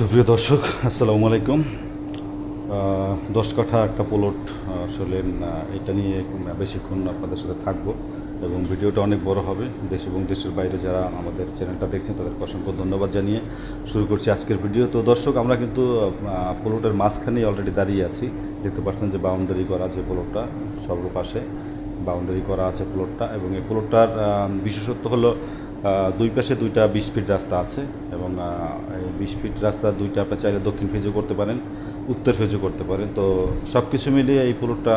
সুপ্রিয় দর্শক, আসসালামু আলাইকুম। দশ কাঠা একটা প্লট, আসলে এটা নিয়ে বেশিক্ষণ আপনাদের সাথে থাকব এবং ভিডিওটা অনেক বড় হবে। দেশ এবং দেশের বাইরে যারা আমাদের চ্যানেলটা দেখছেন, তাদেরকে অসংখ্য ধন্যবাদ জানিয়ে শুরু করছি আজকের ভিডিও। তো দর্শক, আমরা কিন্তু প্লটের মাঝখানেই অলরেডি দাঁড়িয়ে আছি। দেখতে পাচ্ছেন যে বাউন্ডারি করা যে প্লটটা, সর্বপাশে বাউন্ডারি করা আছে প্লটটা এবং এই প্লটটার বিশেষত্ব হলো দুই পাশে দুইটা বিশ ফিট রাস্তা আছে এবং এই বিশ ফিট রাস্তা দুইটা আপনি চাইলে দক্ষিণ ফেজও করতে পারেন, উত্তর ফেজও করতে পারেন। তো সব কিছু মিলিয়ে এই প্লটটা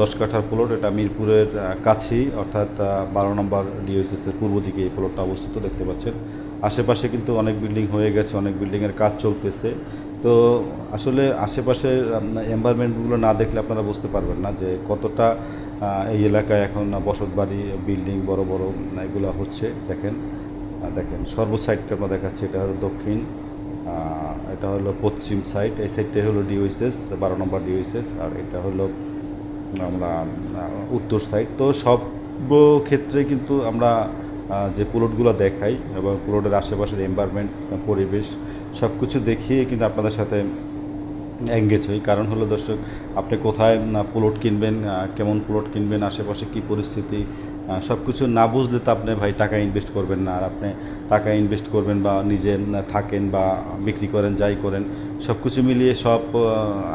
দশ কাঠার প্লট, এটা মিরপুরের কাছেই, অর্থাৎ বারো নম্বর ডিওএসএসের পূর্ব দিকে এই প্লটটা অবস্থিত, দেখতে পাচ্ছেন। আশেপাশে কিন্তু অনেক বিল্ডিং হয়ে গেছে, অনেক বিল্ডিংয়ের কাজ চলতেছে। তো আসলে আশেপাশের এনভায়রনমেন্টগুলো না দেখলে আপনারা বুঝতে পারবেন না যে কতটা এই এলাকায় এখন বসত বাড়ি বিল্ডিং, বড় বড় এগুলো হচ্ছে, দেখেন। দেখেন, সর্ব সাইডটা আমরা দেখাচ্ছি, এটা হলো দক্ষিণ এটা হলো পশ্চিম সাইড, এই সাইডটাই হলো ডিওএসএস বারো নম্বর ডিওএসএস আর এটা হলো আমরা উত্তর সাইড। তো সব ক্ষেত্রে কিন্তু আমরা যে প্লটগুলো দেখাই, এবং প্লটের আশেপাশের এনভায়রনমেন্ট পরিবেশ সব কিছু দেখিয়ে কিন্তু আপনাদের সাথে এঙ্গেজ হই। কারণ হলো দর্শক, আপনি কোথায় প্লট কিনবেন কেমন প্লট কিনবেন, আশেপাশে কী পরিস্থিতি সব কিছু না বুঝলে তো আপনি ভাই টাকা ইনভেস্ট করবেন না। আর আপনি টাকা ইনভেস্ট করবেন বা নিজে থাকেন বা বিক্রি করেন, যাই করেন সব কিছু মিলিয়ে সব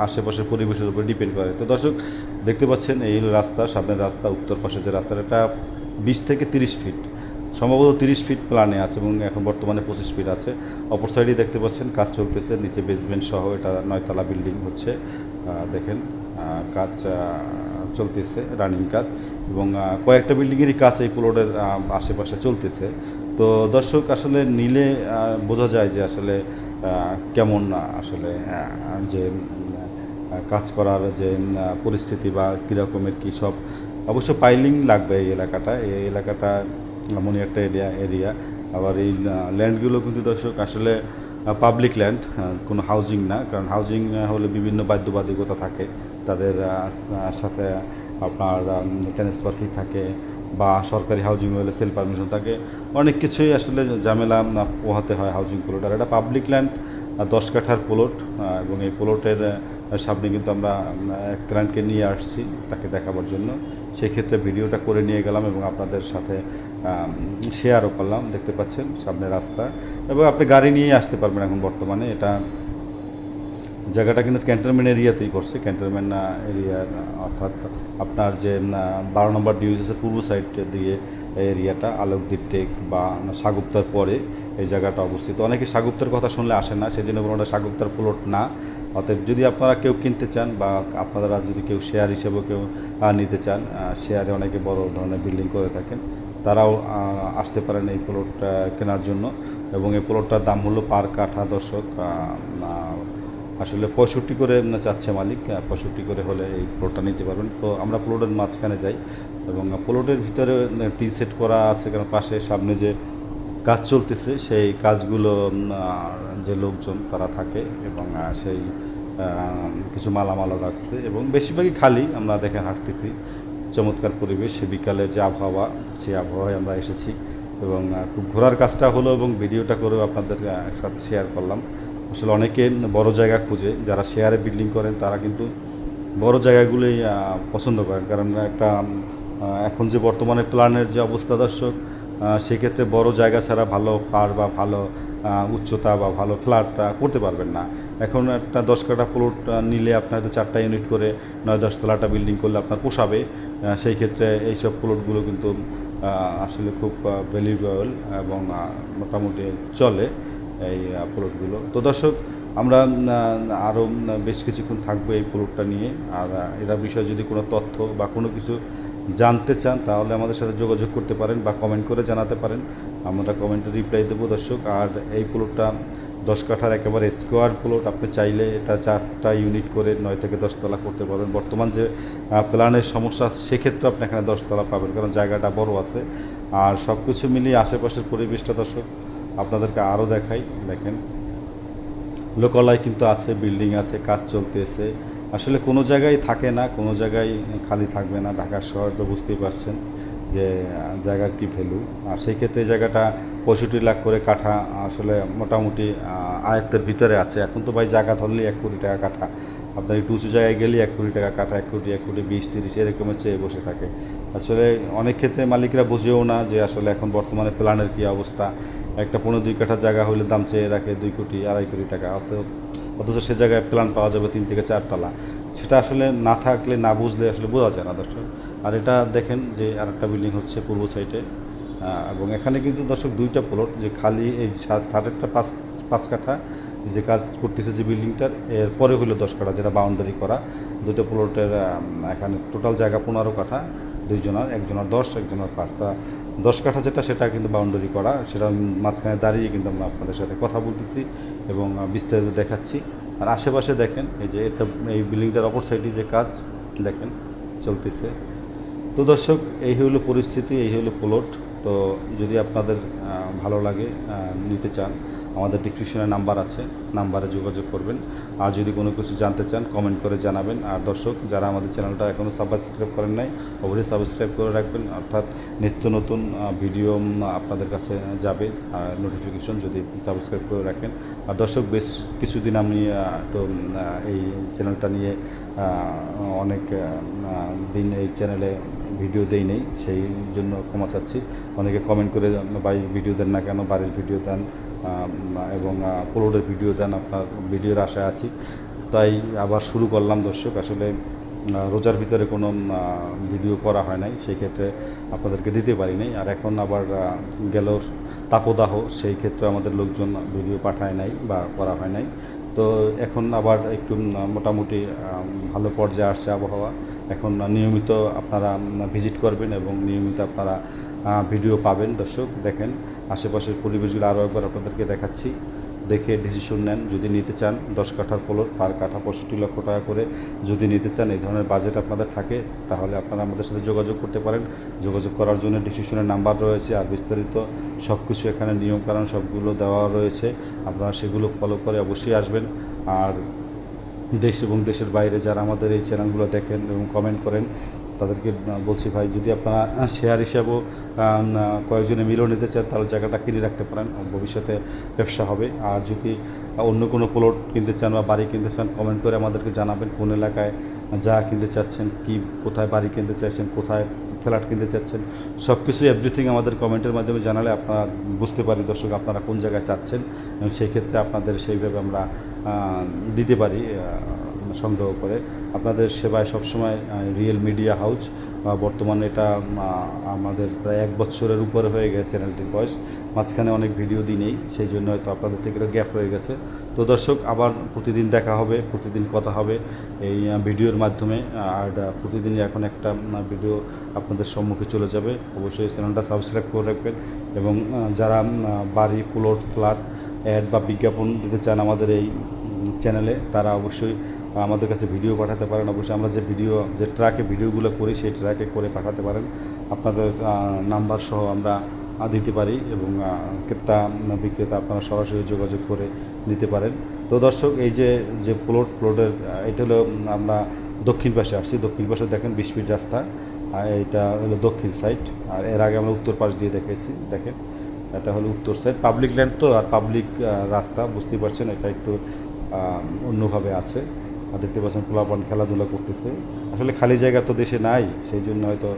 আশেপাশের পরিবেশের উপর ডিপেন্ড করে। তো দর্শক, দেখতে পাচ্ছেন, এই রাস্তা, সামনের রাস্তা, উত্তর পাশে যে রাস্তাটা বিশ থেকে তিরিশ ফিট সম্ভবত তিরিশ ফিট প্ল্যানে আছে এবং এখন বর্তমানে পঁচিশ ফিট আছে। অপর সাইডে দেখতে পাচ্ছেন, কাজ চলতেছে, নিচে বেসমেন্ট সহ এটা নয়তলা বিল্ডিং হচ্ছে। দেখেন কাজ চলতেছে রানিং কাজ এবং কয়েকটা বিল্ডিংয়েরই কাজ এই প্লটের আশেপাশে চলতেছে। তো দর্শক, আসলে নিলে বোঝা যায় যে আসলে কেমন আসলে যে কাজ করার যে পরিস্থিতি বা কীরকমের কী সব, অবশ্য পাইলিং লাগবে এই এলাকাটা। এই এলাকাটা এমনই একটা এরিয়া এরিয়া আবার এই ল্যান্ডগুলো কিন্তু দর্শক আসলে পাবলিক ল্যান্ড কোনো হাউজিং না। কারণ হাউজিং হলে বিভিন্ন বাধ্যবাধকতা থাকে। তাদের সাথে আপনার ট্রান্সফার ফি থাকে বা সরকারি হাউজিং হলে সেল পারমিশন থাকে। অনেক কিছুই আসলে ঝামেলা পোহাতে হয় হাউজিং প্লট আর এটা পাবলিক ল্যান্ড দশ কাঠার প্লট এবং এই প্লটের সামনে কিন্তু আমরা ক্লায়েন্টকে নিয়ে আসছি, তাকে দেখাবার জন্য। সেক্ষেত্রে ভিডিওটা করে নিয়ে গেলাম এবং আপনাদের সাথে শেয়ারও করলাম, দেখতে পাচ্ছেন, সামনে রাস্তা। এবং আপনি গাড়ি নিয়েই আসতে পারবেন এখন বর্তমানে। এটা জায়গাটা কিন্তু ক্যান্টনমেন্ট এরিয়াতেই করছে। ক্যান্টনমেন্ট এরিয়া অর্থাৎ আপনার যে বারো নম্বর ডিভিজেসের পূর্ব সাইড দিয়ে এই এরিয়াটা আলোকদ্বীপ টেক বা সাগুপ্তার পরে এই জায়গাটা অবস্থিত। অনেকে সাগুপ্তার কথা শুনলে আসে না সেই জন্য কোনোটা সাগুপ্তার প্লট না। অতএব যদি আপনারা কেউ কিনতে চান বা আপনারা যদি কেউ শেয়ার হিসেবে কেউ নিতে চান শেয়ারে অনেকে বড় ধরনের বিল্ডিং করে থাকেন। তারাও আসতে পারেন এই প্লটটা কেনার জন্য। এবং এই প্লটটার দাম হলো পার কাঠা দর্শক আসলে পঁয়ষট্টি করে চাচ্ছে মালিক পঁয়ষট্টি করে হলে এই প্লটটা নিতে পারবেন। তো আমরা প্লটের মাঝখানে যাই এবং প্লটের ভিতরে টি সেট করা আছে কারণ পাশে, সামনে যে কাজ চলতেছে, সেই কাজগুলো যে লোকজন তারা থাকে এবং সেই কিছু মালামালও রাখছে এবং বেশিরভাগই খালি, আমরা দেখে হাঁটতেছি। চমৎকার পরিবেশ, বিকালে যে আবহাওয়া সেই আবহাওয়ায় আমরা এসেছি এবং খুব ঘোরার কাজটা হলো এবং ভিডিওটা করেও আপনাদের সাথে শেয়ার করলাম। আসলে অনেকে বড় জায়গা খুঁজে, যারা শেয়ারে বিল্ডিং করেন, তারা কিন্তু বড় জায়গাগুলোই পছন্দ করেন। কারণ একটা এখন যে বর্তমানে প্ল্যানের যে অবস্থা দর্শক সেক্ষেত্রে বড় জায়গা ছাড়া ভালো পার বা ভালো উচ্চতা বা ভালো ফ্ল্যাটটা করতে পারবেন না। এখন একটা দশ কাঠা প্লট নিলে আপনার হয়তো চারটা ইউনিট করে, নয় দশ তলাটা বিল্ডিং করলে আপনার পোষাবে। সেই ক্ষেত্রে এইসব প্লটগুলো কিন্তু আসলে খুব ভ্যালুয়েবল এবং মোটামুটি চলে এই প্লটগুলো তো দর্শক, আমরা আরও বেশ কিছুক্ষণ থাকব এই প্লটটা নিয়ে। আর এটার বিষয়ে যদি কোনো তথ্য বা কোনো কিছু জানতে চান, তাহলে আমাদের সাথে যোগাযোগ করতে পারেন বা কমেন্ট করে জানাতে পারেন। আমরা কমেন্টে রিপ্লাই দেবো দর্শক। আর এই প্লটটা দশ কাঠার একেবারে স্কোয়ার প্লট আপনি চাইলে এটা চারটা ইউনিট করে নয় থেকে দশতলা করতে পারবেন। বর্তমান যে প্ল্যানের সমস্যা সেক্ষেত্রে আপনি এখানে দশতলা পাবেন, কারণ জায়গাটা বড় আছে। আর সব কিছু মিলিয়ে আশেপাশের পরিবেশটা দর্শক, আপনাদেরকে আরও দেখাই, দেখেন। লোকালয় কিন্তু আছে বিল্ডিং আছে, কাজ চলতেছে। আসলে কোনো জায়গায় থাকে না, কোনো জায়গায় খালি থাকবে না। ঢাকার শহর তো বুঝতেই পারছেন যে জায়গার কি ভ্যালু আর সেই ক্ষেত্রে জায়গাটা পঁয়ষট্টি লাখ করে কাঠা আসলে মোটামুটি আয়ত্তের ভিতরে আছে। এখন তো ভাই জায়গা ধরলেই এক কোটি টাকা কাঠা। আপনার একটু উঁচু জায়গায় গেলেই এক কোটি টাকা কাঠা, এক কোটি এক কোটি, বিশ, তিরিশ, এরকমের চেয়ে বসে থাকে। আসলে অনেক ক্ষেত্রে মালিকরা বুঝেও না যে আসলে এখন বর্তমানে প্ল্যানের কী অবস্থা। একটা পনেরো, দুই কাঠা জায়গা হলে দাম চেয়ে রাখে দুই কোটি, আড়াই কোটি টাকা। অত, অথচ সে জায়গায় প্ল্যান পাওয়া যাবে তিন থেকে চারতলা সেটা আসলে না থাকলে না বুঝলে আসলে বোঝা যায় না, দর্শক। আর এটা দেখেন যে আরেকটা বিল্ডিং হচ্ছে পূর্ব সাইডে এবং এখানে কিন্তু দর্শক দুইটা প্লট যে খালি এই সা- সাড়েটা পাঁচ পাঁচ কাঠা, যে কাজ করতেছে যে বিল্ডিংটার এর পরে হলো দশ কাঠা, যেটা বাউন্ডারি করা। দুটো প্লটের এখানে টোটাল জায়গা পনেরো কাঠা, দুইজনের, একজনের দশ, একজনের পাঁচ। তা দশ কাঠা যেটা, সেটা কিন্তু বাউন্ডারি করা। সেটা মাঝখানে দাঁড়িয়ে কিন্তু আমরা আপনাদের সাথে কথা বলতেছি এবং বিস্তারিত দেখাচ্ছি। আর আশেপাশে দেখেন, এই যে এটা, এই বিল্ডিংটার অপর সাইডে যে কাজ, দেখেন, চলতেছে। তো দর্শক, এই হলো পরিস্থিতি, এই হলো প্লট তো যদি আপনাদের ভালো লাগে নিতে চান, আমাদের ডিসক্রিপশনে নাম্বার আছে নাম্বারে যোগাযোগ করবেন। আর যদি কোনো কিছু জানতে চান কমেন্ট করে জানাবেন। আর দর্শক, যারা আমাদের চ্যানেলটা এখনও সাবস্ক্রাইব করেন নাই, অবশ্যই সাবস্ক্রাইব করে রাখবেন। অর্থাৎ নিত্য নতুন ভিডিও আপনাদের কাছে যাবে, আর নোটিফিকেশন যদি সাবস্ক্রাইব করে রাখেন। আর দর্শক, বেশ কিছুদিন আমি একটু এই চ্যানেলটা নিয়ে অনেক দিন এই চ্যানেলে ভিডিও দেই নেই, সেই জন্য ক্ষমা চাচ্ছি। অনেকে কমেন্ট করে, ভাই ভিডিও দেন না কেন? বাড়ির ভিডিও দেন এবং পোলোডের ভিডিও দেন, আপনার ভিডিওর আশায় আছি। তাই আবার শুরু করলাম দর্শক। আসলে রোজার ভিতরে কোনো ভিডিও করা হয় নাই, সেই ক্ষেত্রে আপনাদেরকে দিতে পারি নাই। আর এখন আবার গেল তাপদাহ, সেই ক্ষেত্রে আমাদের লোকজন ভিডিও পাঠায় নাই বা করা হয় নাই। তো এখন আবার একটু মোটামুটি ভালো পর্যায়ে আসছে আবহাওয়া। এখন নিয়মিত আপনারা ভিজিট করবেন এবং নিয়মিত আপনারা ভিডিও পাবেন। দর্শক, দেখেন, আশেপাশের পরিবেশগুলো আরও একবার আপনাদেরকে দেখাচ্ছি। দেখে ডিসিশন নেন, যদি নিতে চান দশ কাঠার প্লট পার কাঠা পঁয়ষট্টি লক্ষ টাকা করে যদি নিতে চান, এই ধরনের বাজেট আপনাদের থাকে, তাহলে আপনারা আমাদের সাথে যোগাযোগ করতে পারেন। যোগাযোগ করার জন্য ডিসিশনের নাম্বার রয়েছে, আর বিস্তারিত সব কিছু এখানে নিয়মকানুন সবগুলো দেওয়া রয়েছে, আপনারা সেগুলো ফলো করে অবশ্যই আসবেন। আর দেশ এবং দেশের বাইরে যারা আমাদের এই চ্যানেলগুলো দেখেন এবং কমেন্ট করেন তাদেরকে বলছি, ভাই, যদি আপনারা শেয়ার হিসাবেও কয়েকজনে মিলেও নিতে চান, তাহলে জায়গাটা কিনে রাখতে পারেন। ভবিষ্যতে ব্যবসা হবে। আর যদি অন্য কোনো প্লট কিনতে চান বা বাড়ি কিনতে চান কমেন্ট করে আমাদেরকে জানাবেন। কোন এলাকায় যা কিনতে চাচ্ছেন, কি, কোথায় বাড়ি কিনতে চাচ্ছেন কোথায় ফ্ল্যাট কিনতে চাচ্ছেন সব কিছু এভরিথিং আমাদের কমেন্টের মাধ্যমে জানালে আপনারা বুঝতে পারি, দর্শক, আপনারা কোন জায়গায় চাচ্ছেন। সেই ক্ষেত্রে আপনাদের সেইভাবে আমরা দিতে পারি সংগ্রহ করে। আপনাদের সেবায় সবসময় রিয়েল মিডিয়া হাউস বর্তমানে এটা আমাদের প্রায় এক বছরের উপরে হয়ে গেছে চ্যানেলটির বয়স মাঝখানে অনেক ভিডিও দিই নেই সেই জন্য হয়তো আপনাদের থেকে গ্যাপ হয়ে গেছে। তো দর্শক, আবার প্রতিদিন দেখা হবে, প্রতিদিন কথা হবে এই ভিডিওর মাধ্যমে। আর প্রতিদিনই এখন একটা ভিডিও আপনাদের সম্মুখে চলে যাবে। অবশ্যই চ্যানেলটা সাবস্ক্রাইব করে রাখবেন। এবং যারা বাড়ি প্লট ফ্ল্যাট অ্যাড বা বিজ্ঞাপন দিতে চান আমাদের এই চ্যানেলে তারা অবশ্যই আমাদের কাছে ভিডিও পাঠাতে পারেন। অবশ্যই আমরা যে ভিডিও, যে ট্র্যাকে ভিডিওগুলো করি, সেই ট্র্যাকে করে পাঠাতে পারেন। আপনাদের নাম্বার সহ আমরা দিতে পারি এবং ক্রেতা, বিক্রেতা আপনারা সরাসরি যোগাযোগ করে নিতে পারেন। তো দর্শক, এই যে যে প্লট প্লটের এটা হলো আমরা দক্ষিণ পাশে আসছি। দক্ষিণ পাশে দেখেন বিশ ফিট রাস্তা। আর এটা হলো দক্ষিণ সাইড আর এর আগে আমরা উত্তর পাশ দিয়ে দেখেছি, দেখেন। এটা হলো উত্তর সাইড পাবলিক ল্যান্ড তো, আর পাবলিক রাস্তা, বুঝতেই পারছেন, এটা একটু অন্যভাবে আছে। আর দেখতে পাচ্ছেন পোলাপান খেলাধুলা করতেছে। আসলে খালি জায়গা তো দেশে নাই, সেই জন্য হয়তো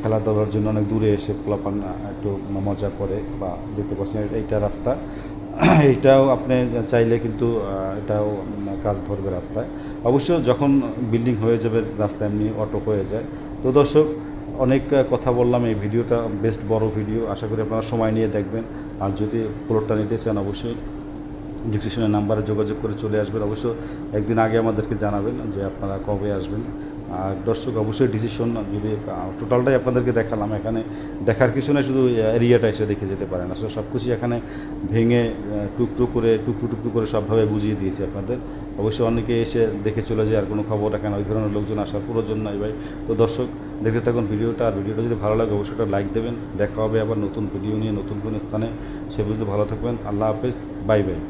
খেলাধুলার জন্য অনেক দূরে এসে পোলাপান একটু মজা করে বা দেখতে পাচ্ছেন এইটা রাস্তা। এইটাও আপনি চাইলে কিন্তু এটাও কাজ ধরবে রাস্তায়। অবশ্য যখন বিল্ডিং হয়ে যাবে, রাস্তা এমনি অটো হয়ে যায়। তো দর্শক, অনেক কথা বললাম, এই ভিডিওটা বেস্ট বড় ভিডিও আশা করি আপনারা সময় নিয়ে দেখবেন। আর যদি প্লটটা নিতে চান, অবশ্যই ডিসক্রিপশনের নাম্বারে যোগাযোগ করে চলে আসবেন। অবশ্য একদিন আগে আমাদেরকে জানাবেন যে আপনারা কবে আসবেন। আর দর্শক, অবশ্যই ডিসিশন যদি টোটালটাই আপনাদেরকে দেখালাম, এখানে দেখার কিছু না শুধু এরিয়াটা এসে দেখে যেতে পারেন। আসলে সব কিছু এখানে ভেঙে টুকরো করে, টুকরো টুকরো করে সবভাবে বুঝিয়ে দিয়েছি আপনাদের। অবশ্যই অনেকে এসে দেখে চলে যায়, আর কোনো খবর রাখেন ওই ধরনের লোকজন আসার প্রয়োজন নাই ভাই। তো দর্শক, দেখতে থাকুন ভিডিওটা, আর ভিডিওটা যদি ভালো লাগে, অবশ্যই লাইক দেবেন। দেখা হবে আবার নতুন ভিডিও নিয়ে, নতুন কোনো স্থানে। সে বুঝতে ভালো থাকবেন। আল্লাহ হাফেজ। Bye bye.